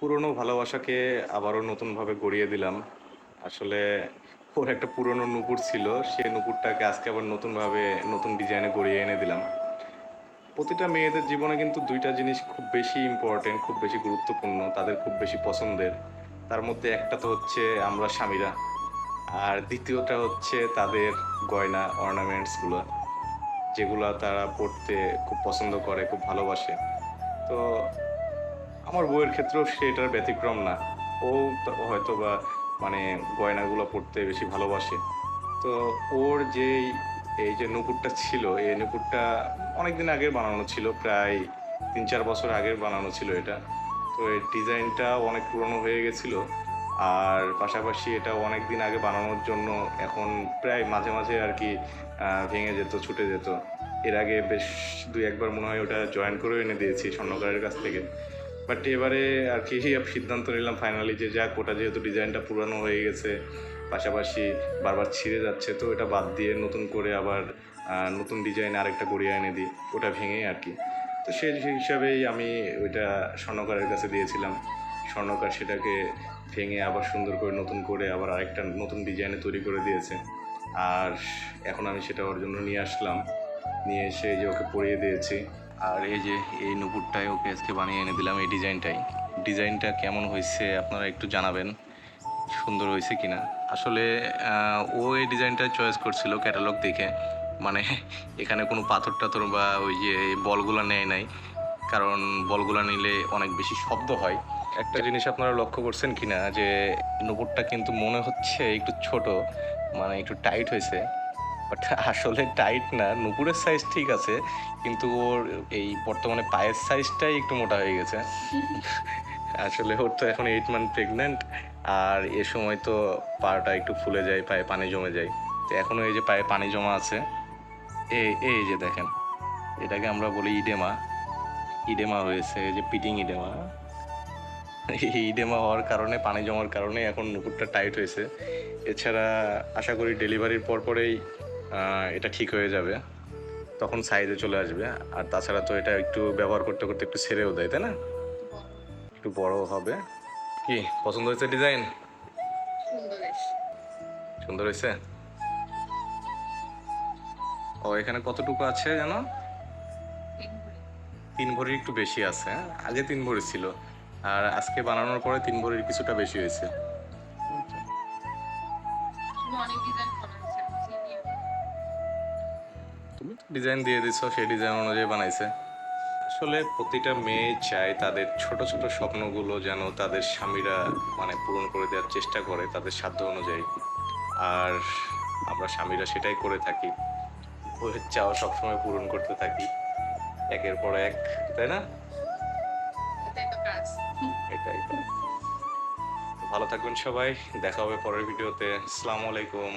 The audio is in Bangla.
পুরনো ভালোবাসাকে আবারও নতুনভাবে গড়িয়ে দিলাম। আসলে ওর একটা পুরনো নুপুর ছিল সেই নুপুরটাকে আজকে আবার নতুনভাবে নতুন ডিজাইনে গড়িয়ে এনে দিলাম। প্রতিটা মেয়েদের জীবনে কিন্তু দুইটা জিনিস খুব বেশি ইম্পর্টেন্ট খুব বেশি গুরুত্বপূর্ণ, তাদের খুব বেশি পছন্দের। তার মধ্যে একটা তো হচ্ছে আমরা স্বামীরা, আর দ্বিতীয়টা হচ্ছে তাদের গয়না অর্নামেন্টসগুলো যেগুলো তারা পড়তে খুব পছন্দ করে, খুব ভালোবাসে। তো আমার বউয়ের ক্ষেত্রেও সেটার ব্যতিক্রম না। ও হয়তো বা মানে গয়নাগুলো পড়তে বেশি ভালোবাসে। তো ওর যেই, এই যে নুপুরটা ছিল, এই নুপুরটা অনেক দিন আগের বানানো ছিল, প্রায় তিন চার বছর আগের বানানো ছিল এটা। তো এর ডিজাইনটা অনেক পুরনো হয়ে গেছিল। আর পাশাপাশি এটা অনেক দিন আগে বানানোর জন্য এখন প্রায় মাঝে মাঝে আর কি ভেঙে যেত, ছুটে যেত। এর আগে বেশ দুই একবার মনে হয় ওটা জয়েন করেও এনে দিয়েছি স্বর্ণকারের কাছ থেকে। বাট এবারে আর কি সিদ্ধান্ত নিলাম ফাইনালি যে যাক, ওটা যেহেতু ডিজাইনটা পুরানো হয়ে গেছে, পাশাপাশি বারবার ছিঁড়ে যাচ্ছে, তো এটা বাদ দিয়ে নতুন করে আবার নতুন ডিজাইন আরেকটা গড়িয়ে এনে দিই, ওটা ভেঙেই আর কি। তো সেই হিসাবেই আমি ওইটা স্বর্ণকারের কাছে দিয়েছিলাম। স্বর্ণকার সেটাকে ভেঙে আবার সুন্দর করে নতুন করে আবার আরেকটা নতুন ডিজাইনে তৈরি করে দিয়েছে। আর এখন আমি সেটা ওর জন্য নিয়ে আসলাম। নিয়ে এসে যে ওকে পরিয়ে দিয়েছি। আর এই যে এই নুপুরটাই ওকে আজকে বানিয়ে এনে দিলাম, এই ডিজাইনটাই। ডিজাইনটা কেমন হয়েছে আপনারা একটু জানাবেন, সুন্দর হয়েছে কিনা। আসলে ও এই ডিজাইনটা চয়েস করছিল ক্যাটালগ দেখে। মানে এখানে কোনো পাথর টাথর বা ওই যে বলগুলো নেয় নাই। কারণ বলগুলো নিলে অনেক বেশি শব্দ হয়। একটা জিনিস আপনারা লক্ষ্য করছেন কিনা, যে নুপুরটা কিন্তু মনে হচ্ছে একটু ছোট মানে একটু টাইট হয়েছে। বাট আসলে টাইট না। নুপুরের সাইজ ঠিক আছে কিন্তু ওর এই বর্তমানে পায়ের সাইজটাই একটু মোটা হয়ে গেছে। আসলে ওর তো এখন এইট মান্থ প্রেগনেন্ট আর এ সময় তো পাটা একটু ফুলে যায় পায়ে পানি জমে যায়। তো এখনও এই যে পায়ে পানি জমা আছে এ এই যে দেখেন এটাকে আমরা বলি ইডেমা। ইডেমা হয়েছে এই যে পিটিং ইডেমা। এই ইডেমা হওয়ার কারণে পানি জমার কারণে এখন নুপুরটা টাইট হয়েছে। এছাড়া আশা করি ডেলিভারির পর পরেই এটা ঠিক হয়ে যাবে। তখন সাইজে চলে আসবে। আর তাছাড়া তো এটা একটু ব্যবহার করতে করতে একটু ছেড়েও দেয়, তাই না? একটু বড় হবে। কি, পছন্দ হয়েছে ডিজাইন সুন্দর হয়েছে। ও, এখানে কতটুকু আছে যেন তিন ভরির একটু বেশি আছে? আগে তিন ভরি ছিল। আর আজকে বানানোর পরে তিন ভরির কিছুটা বেশি হয়েছে। তুমি ডিজাইন দিয়ে দিছো সেই ডিজাইন অনুযায়ী বানাইছে। আসলে প্রতিটা মেয়ে চায় তাদের ছোট ছোট স্বপ্নগুলো যেন তাদের স্বামীরা মানে পূরণ করে দেওয়ার চেষ্টা করে তাদের সাধ্য অনুযায়ী। আর আমরা স্বামীরা সেটাই করে থাকি। বইয়ের চাওয়া সবসময় পূরণ করতে থাকি। একের পর এক তাই না? এটাই। ভালো থাকবেন সবাই দেখা হবে পরের ভিডিওতে। আসসালামু আলাইকুম।